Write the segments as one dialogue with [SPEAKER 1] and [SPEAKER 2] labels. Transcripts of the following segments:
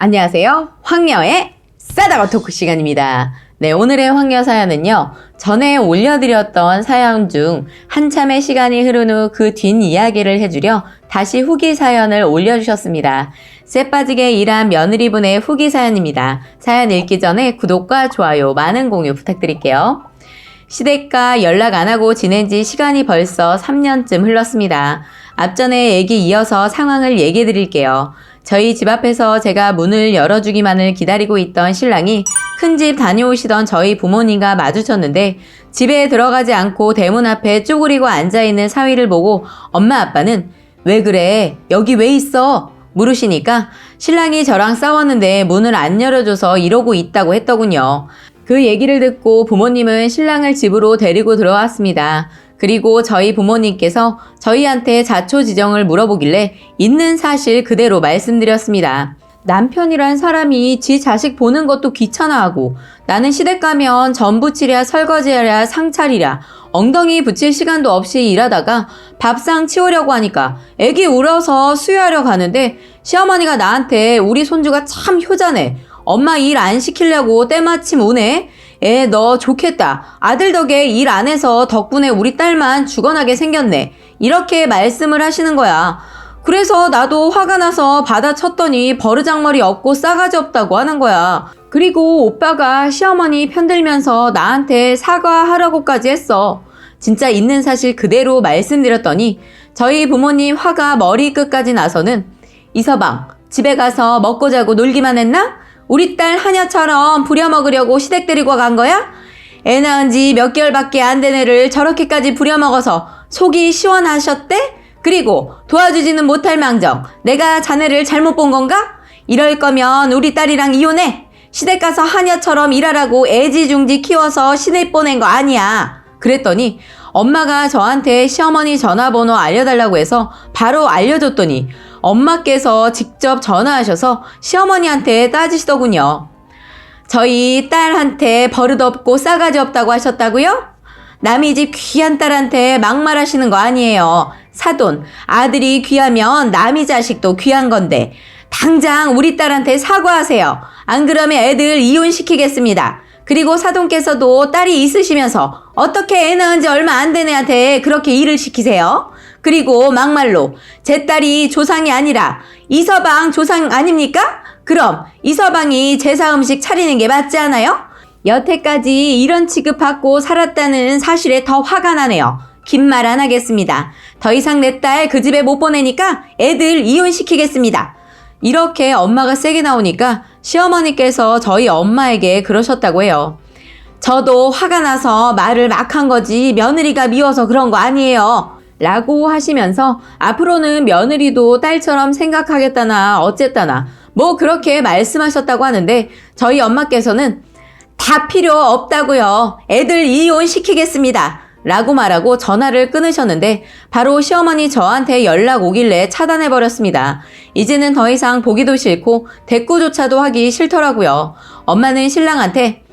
[SPEAKER 1] 안녕하세요. 황녀의 싸다가 토크 시간입니다. 네, 오늘의 황녀 사연은요. 전에 올려드렸던 사연 중 한참의 시간이 흐른 후 그 뒷이야기를 해주려 다시 후기 사연을 올려주셨습니다. 쎄빠지게 일한 며느리분의 후기 사연입니다. 사연 읽기 전에 구독과 좋아요, 많은 공유 부탁드릴게요. 시댁과 연락 안 하고 지낸 지 시간이 벌써 3년쯤 흘렀습니다. 앞전에 얘기 이어서 상황을 얘기해 드릴게요. 저희 집 앞에서 제가 문을 열어주기만을 기다리고 있던 신랑이 큰 집 다녀오시던 저희 부모님과 마주쳤는데 집에 들어가지 않고 대문 앞에 쭈그리고 앉아있는 사위를 보고 엄마 아빠는 왜 그래? 여기 왜 있어? 물으시니까 신랑이 저랑 싸웠는데 문을 안 열어줘서 이러고 있다고 했더군요. 그 얘기를 듣고 부모님은 신랑을 집으로 데리고 들어왔습니다. 그리고 저희 부모님께서 저희한테 자초지정을 물어보길래 있는 사실 그대로 말씀드렸습니다. 남편이란 사람이 지 자식 보는 것도 귀찮아하고 나는 시댁 가면 전 부 치랴 설거지하랴 상차리랴 엉덩이 붙일 시간도 없이 일하다가 밥상 치우려고 하니까 애기 울어서 수유하려 가는데 시어머니가 나한테 우리 손주가 참 효자네 엄마 일 안 시키려고 때마침 우네 애 너 좋겠다 아들 덕에 일 안 해서 덕분에 우리 딸만 죽어나게 생겼네 이렇게 말씀을 하시는 거야 그래서 나도 화가 나서 받아쳤더니 버르장머리 없고 싸가지 없다고 하는 거야. 그리고 오빠가 시어머니 편들면서 나한테 사과하라고까지 했어. 진짜 있는 사실 그대로 말씀드렸더니 저희 부모님 화가 머리 끝까지 나서는 이서방 집에 가서 먹고 자고 놀기만 했나? 우리 딸 하녀처럼 부려먹으려고 시댁 데리고 간 거야? 애 낳은 지 몇 개월밖에 안 된 애를 저렇게까지 부려먹어서 속이 시원하셨대? 그리고 도와주지는 못할 망정 내가 자네를 잘못 본 건가? 이럴 거면 우리 딸이랑 이혼해. 시댁 가서 하녀처럼 일하라고 애지중지 키워서 시댁 보낸 거 아니야. 그랬더니 엄마가 저한테 시어머니 전화번호 알려달라고 해서 바로 알려줬더니 엄마께서 직접 전화하셔서 시어머니한테 따지시더군요. 저희 딸한테 버릇없고 싸가지 없다고 하셨다고요? 남이 집 귀한 딸한테 막말하시는 거 아니에요. 사돈, 아들이 귀하면 남이 자식도 귀한 건데 당장 우리 딸한테 사과하세요. 안 그러면 애들 이혼시키겠습니다. 그리고 사돈께서도 딸이 있으시면서 어떻게 애 낳은 지 얼마 안 된 애한테 그렇게 일을 시키세요? 그리고 막말로 제 딸이 조상이 아니라 이서방 조상 아닙니까? 그럼 이서방이 제사 음식 차리는 게 맞지 않아요? 여태까지 이런 취급받고 살았다는 사실에 더 화가 나네요. 긴 말 안 하겠습니다. 더 이상 내 딸 그 집에 못 보내니까 애들 이혼시키겠습니다. 이렇게 엄마가 세게 나오니까 시어머니께서 저희 엄마에게 그러셨다고 해요. 저도 화가 나서 말을 막 한 거지 며느리가 미워서 그런 거 아니에요. 라고 하시면서 앞으로는 며느리도 딸처럼 생각하겠다나 어쨌다나 뭐 그렇게 말씀하셨다고 하는데 저희 엄마께서는 다 필요 없다고요. 애들 이혼시키겠습니다. 라고 말하고 전화를 끊으셨는데 바로 시어머니 저한테 연락 오길래 차단해버렸습니다. 이제는 더 이상 보기도 싫고 대꾸조차도 하기 싫더라고요. 엄마는 신랑한테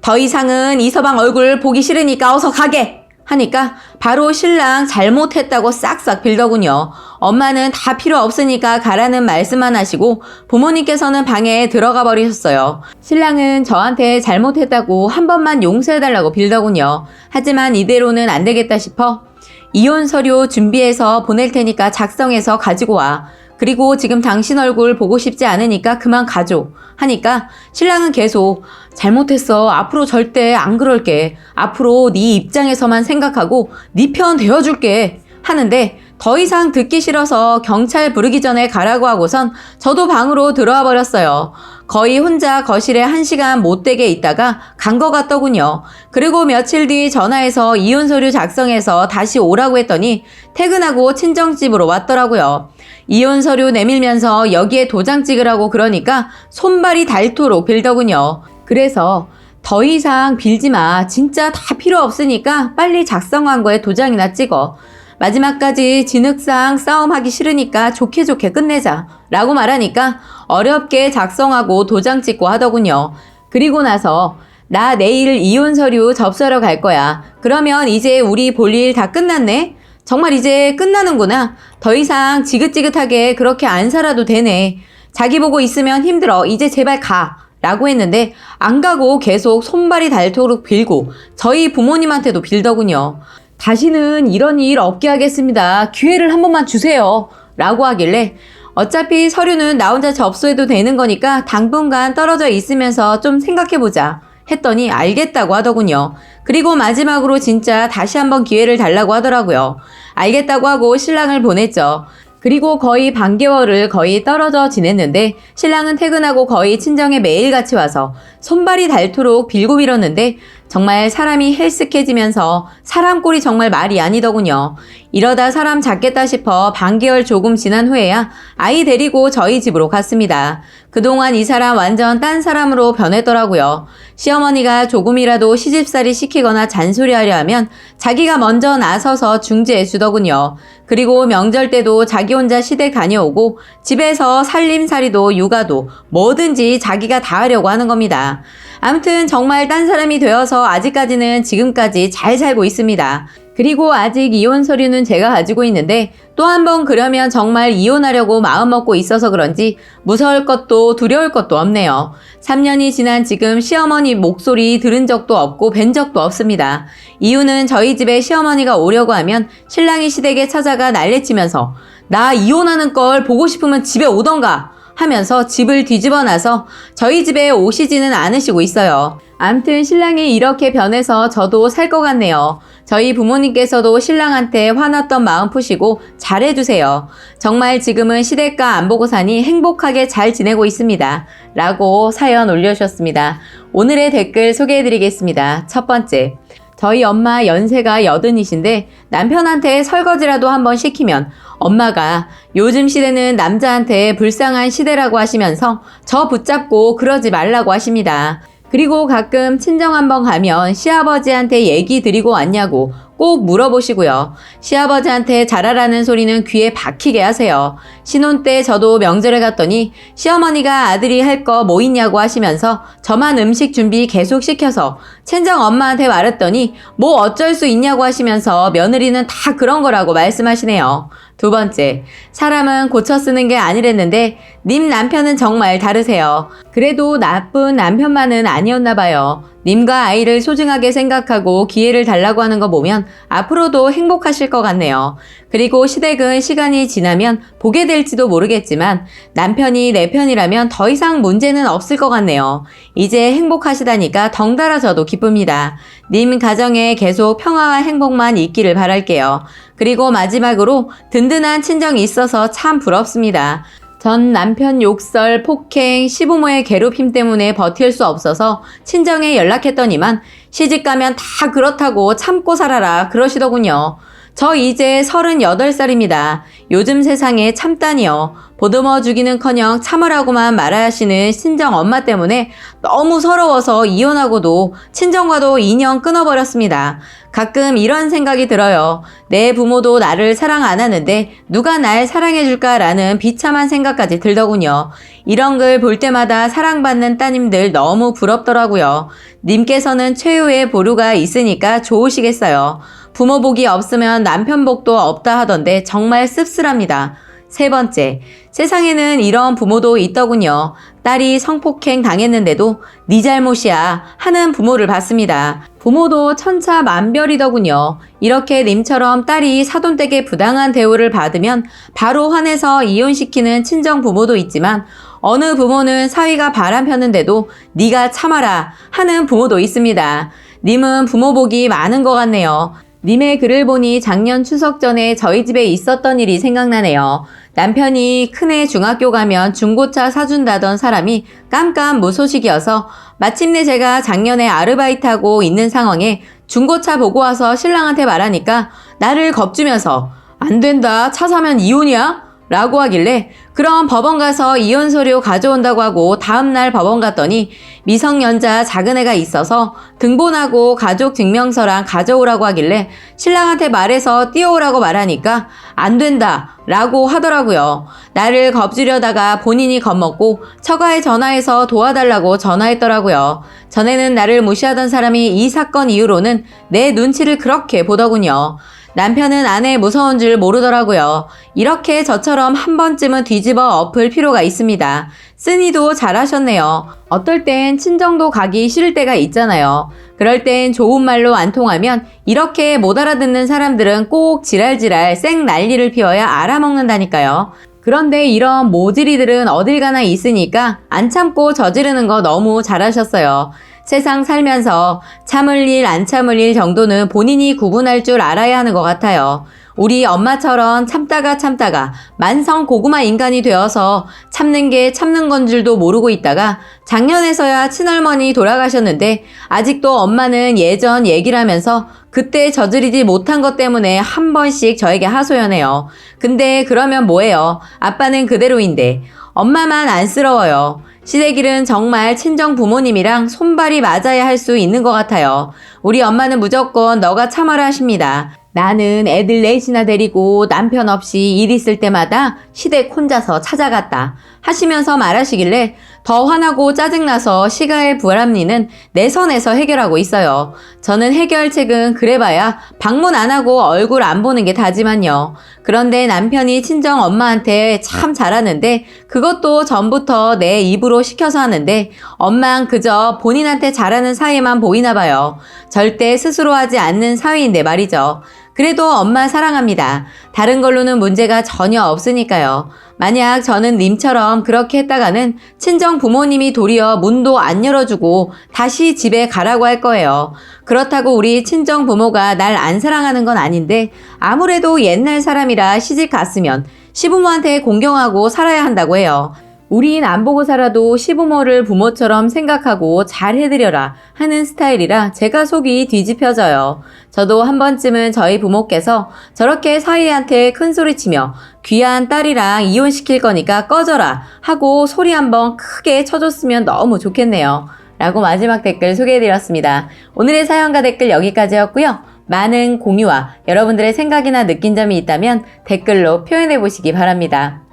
[SPEAKER 1] 더 이상은 이서방 얼굴 보기 싫으니까 어서 가게! 하니까 바로 신랑 잘못했다고 싹싹 빌더군요. 엄마는 다 필요 없으니까 가라는 말씀만 하시고 부모님께서는 방에 들어가 버리셨어요. 신랑은 저한테 잘못했다고 한 번만 용서해달라고 빌더군요. 하지만 이대로는 안 되겠다 싶어 이혼 서류 준비해서 보낼 테니까 작성해서 가지고 와. 그리고 지금 당신 얼굴 보고 싶지 않으니까 그만 가줘. 하니까 신랑은 계속 잘못했어. 앞으로 절대 안 그럴게. 앞으로 네 입장에서만 생각하고 네 편 되어줄게. 하는데 더 이상 듣기 싫어서 경찰 부르기 전에 가라고 하고선 저도 방으로 들어와 버렸어요. 거의 혼자 거실에 한 시간 못되게 있다가 간 것 같더군요. 그리고 며칠 뒤 전화해서 이혼 서류 작성해서 다시 오라고 했더니 퇴근하고 친정집으로 왔더라고요. 이혼 서류 내밀면서 여기에 도장 찍으라고 그러니까 손발이 닳도록 빌더군요. 그래서 더 이상 빌지 마. 진짜 다 필요 없으니까 빨리 작성한 거에 도장이나 찍어. 마지막까지 진흙상 싸움하기 싫으니까 좋게 좋게 끝내자. 라고 말하니까 어렵게 작성하고 도장 찍고 하더군요. 그리고 나서 나 내일 이혼 서류 접수하러 갈 거야. 그러면 이제 우리 볼일 다 끝났네? 정말 이제 끝나는구나. 더 이상 지긋지긋하게 그렇게 안 살아도 되네. 자기 보고 있으면 힘들어. 이제 제발 가. 라고 했는데 안 가고 계속 손발이 닳도록 빌고 저희 부모님한테도 빌더군요. 다시는 이런 일 없게 하겠습니다. 기회를 한 번만 주세요. 라고 하길래 어차피 서류는 나 혼자 접수해도 되는 거니까 당분간 떨어져 있으면서 좀 생각해보자. 했더니 알겠다고 하더군요. 그리고 마지막으로 진짜 다시 한번 기회를 달라고 하더라고요. 알겠다고 하고 신랑을 보냈죠. 그리고 거의 반개월을 거의 떨어져 지냈는데 신랑은 퇴근하고 거의 친정에 매일같이 와서 손발이 닳도록 빌고 빌었는데 정말 사람이 헬쓱해지면서 사람 꼴이 정말 말이 아니더군요. 이러다 사람 잡겠다 싶어 반개월 조금 지난 후에야 아이 데리고 저희 집으로 갔습니다. 그동안 이 사람 완전 딴 사람으로 변했더라고요. 시어머니가 조금이라도 시집살이 시키거나 잔소리하려 하면 자기가 먼저 나서서 중재해 주더군요. 그리고 명절 때도 자기 혼자 시댁 다녀오고 집에서 살림살이도 육아도 뭐든지 자기가 다 하려고 하는 겁니다. 아무튼 정말 딴 사람이 되어서 아직까지는 지금까지 잘 살고 있습니다. 그리고 아직 이혼 서류는 제가 가지고 있는데 또 한 번 그러면 정말 이혼하려고 마음먹고 있어서 그런지 무서울 것도 두려울 것도 없네요. 3년이 지난 지금 시어머니 목소리 들은 적도 없고 뵌 적도 없습니다. 이유는 저희 집에 시어머니가 오려고 하면 신랑이 시댁에 찾아가 난리치면서 나 이혼하는 걸 보고 싶으면 집에 오던가 하면서 집을 뒤집어 놔서 저희 집에 오시지는 않으시고 있어요. 암튼 신랑이 이렇게 변해서 저도 살 것 같네요. 저희 부모님께서도 신랑한테 화났던 마음 푸시고 잘해주세요. 정말 지금은 시댁과 안 보고 사니 행복하게 잘 지내고 있습니다. 라고 사연 올려주셨습니다. 오늘의 댓글 소개해드리겠습니다. 첫 번째. 저희 엄마 연세가 여든이신데 남편한테 설거지라도 한번 시키면 엄마가 요즘 시대는 남자한테 불쌍한 시대라고 하시면서 저 붙잡고 그러지 말라고 하십니다. 그리고 가끔 친정 한번 가면 시아버지한테 얘기 드리고 왔냐고 꼭 물어보시고요. 시아버지한테 잘하라는 소리는 귀에 박히게 하세요. 신혼 때 저도 명절에 갔더니 시어머니가 아들이 할 거 뭐 있냐고 하시면서 저만 음식 준비 계속 시켜서 친정 엄마한테 말했더니 뭐 어쩔 수 있냐고 하시면서 며느리는 다 그런 거라고 말씀하시네요. 두 번째, 사람은 고쳐 쓰는 게 아니랬는데 님 남편은 정말 다르세요. 그래도 나쁜 남편만은 아니었나 봐요. 님과 아이를 소중하게 생각하고 기회를 달라고 하는 거 보면 앞으로도 행복하실 것 같네요. 그리고 시댁은 시간이 지나면 보게 될지도 모르겠지만 남편이 내 편이라면 더 이상 문제는 없을 것 같네요. 이제 행복하시다니까 덩달아 저도 기쁩니다. 님 가정에 계속 평화와 행복만 있기를 바랄게요. 그리고 마지막으로 든든한 친정이 있어서 참 부럽습니다. 전 남편 욕설, 폭행, 시부모의 괴롭힘 때문에 버틸 수 없어서 친정에 연락했더니만 시집 가면 다 그렇다고 참고 살아라 그러시더군요. 저 이제 38살입니다. 요즘 세상에 참다니요. 보듬어 주기는커녕 참으라고만 말하시는 친정 엄마 때문에 너무 서러워서 이혼하고도 친정과도 인연 끊어버렸습니다. 가끔 이런 생각이 들어요. 내 부모도 나를 사랑 안 하는데 누가 날 사랑해줄까라는 비참한 생각까지 들더군요. 이런 글 볼 때마다 사랑받는 따님들 너무 부럽더라고요. 님께서는 최후의 보루가 있으니까 좋으시겠어요. 부모 복이 없으면 남편 복도 없다 하던데 정말 씁쓸합니다. 세 번째, 세상에는 이런 부모도 있더군요. 딸이 성폭행 당했는데도 네 잘못이야 하는 부모를 봤습니다. 부모도 천차만별이더군요. 이렇게 님처럼 딸이 사돈댁에 부당한 대우를 받으면 바로 화내서 이혼시키는 친정 부모도 있지만 어느 부모는 사위가 바람 폈는데도 네가 참아라 하는 부모도 있습니다. 님은 부모 복이 많은 것 같네요. 님의 글을 보니 작년 추석 전에 저희 집에 있었던 일이 생각나네요. 남편이 큰애 중학교 가면 중고차 사준다던 사람이 깜깜 무소식이어서 마침내 제가 작년에 아르바이트하고 있는 상황에 중고차 보고 와서 신랑한테 말하니까 나를 겁주면서 안 된다. 차 사면 이혼이야? 라고 하길래 그럼 법원 가서 이혼 서류 가져온다고 하고 다음날 법원 갔더니 미성년자 작은 애가 있어서 등본하고 가족 증명서랑 가져오라고 하길래 신랑한테 말해서 띄워오라고 말하니까 안 된다 라고 하더라고요. 나를 겁주려다가 본인이 겁먹고 처가에 전화해서 도와달라고 전화했더라고요. 전에는 나를 무시하던 사람이 이 사건 이후로는 내 눈치를 그렇게 보더군요. 남편은 아내의 무서운 줄 모르더라고요. 이렇게 저처럼 한 번쯤은 뒤집어 엎을 필요가 있습니다. 쓰니도 잘하셨네요. 어떨 땐 친정도 가기 싫을 때가 있잖아요. 그럴 땐 좋은 말로 안 통하면 이렇게 못 알아듣는 사람들은 꼭 지랄지랄 쌩 난리를 피워야 알아먹는다니까요. 그런데 이런 모질이들은 어딜 가나 있으니까 안 참고 저지르는 거 너무 잘하셨어요. 세상 살면서 참을 일, 안 참을 일 정도는 본인이 구분할 줄 알아야 하는 것 같아요. 우리 엄마처럼 참다가 참다가 만성 고구마 인간이 되어서 참는 게 참는 건 줄도 모르고 있다가 작년에서야 친할머니 돌아가셨는데 아직도 엄마는 예전 얘기를 하면서 그때 저지르지 못한 것 때문에 한 번씩 저에게 하소연해요. 근데 그러면 뭐예요? 아빠는 그대로인데 엄마만 안쓰러워요. 시댁일은 정말 친정 부모님이랑 손발이 맞아야 할 수 있는 것 같아요. 우리 엄마는 무조건 너가 참아라 하십니다. 나는 애들 넷이나 데리고 남편 없이 일 있을 때마다 시댁 혼자서 찾아갔다 하시면서 말하시길래 더 화나고 짜증나서 시가의 불합리는 내 선에서 해결하고 있어요. 저는 해결책은 그래봐야 방문 안 하고 얼굴 안 보는 게 다지만요. 그런데 남편이 친정 엄마한테 참 잘하는데 그것도 전부터 내 입으로 시켜서 하는데 엄만 그저 본인한테 잘하는 사이만 보이나 봐요. 절대 스스로 하지 않는 사위인데 말이죠. 그래도 엄마 사랑합니다. 다른 걸로는 문제가 전혀 없으니까요. 만약 저는 님처럼 그렇게 했다가는 친정 부모님이 도리어 문도 안 열어주고 다시 집에 가라고 할 거예요. 그렇다고 우리 친정 부모가 날 안 사랑하는 건 아닌데 아무래도 옛날 사람이라 시집 갔으면 시부모한테 공경하고 살아야 한다고 해요. 우린 안 보고 살아도 시부모를 부모처럼 생각하고 잘 해드려라 하는 스타일이라 제가 속이 뒤집혀져요. 저도 한 번쯤은 저희 부모께서 저렇게 사위한테 큰 소리치며 귀한 딸이랑 이혼시킬 거니까 꺼져라 하고 소리 한번 크게 쳐줬으면 너무 좋겠네요. 라고 마지막 댓글 소개해드렸습니다. 오늘의 사연과 댓글 여기까지였고요. 많은 공유와 여러분들의 생각이나 느낀 점이 있다면 댓글로 표현해보시기 바랍니다.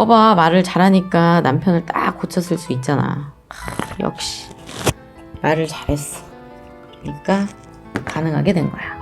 [SPEAKER 1] 봐봐. 말을 잘하니까 남편을 딱 고쳤을 수 있잖아. 하, 역시. 말을 잘했어. 그러니까 가능하게 된 거야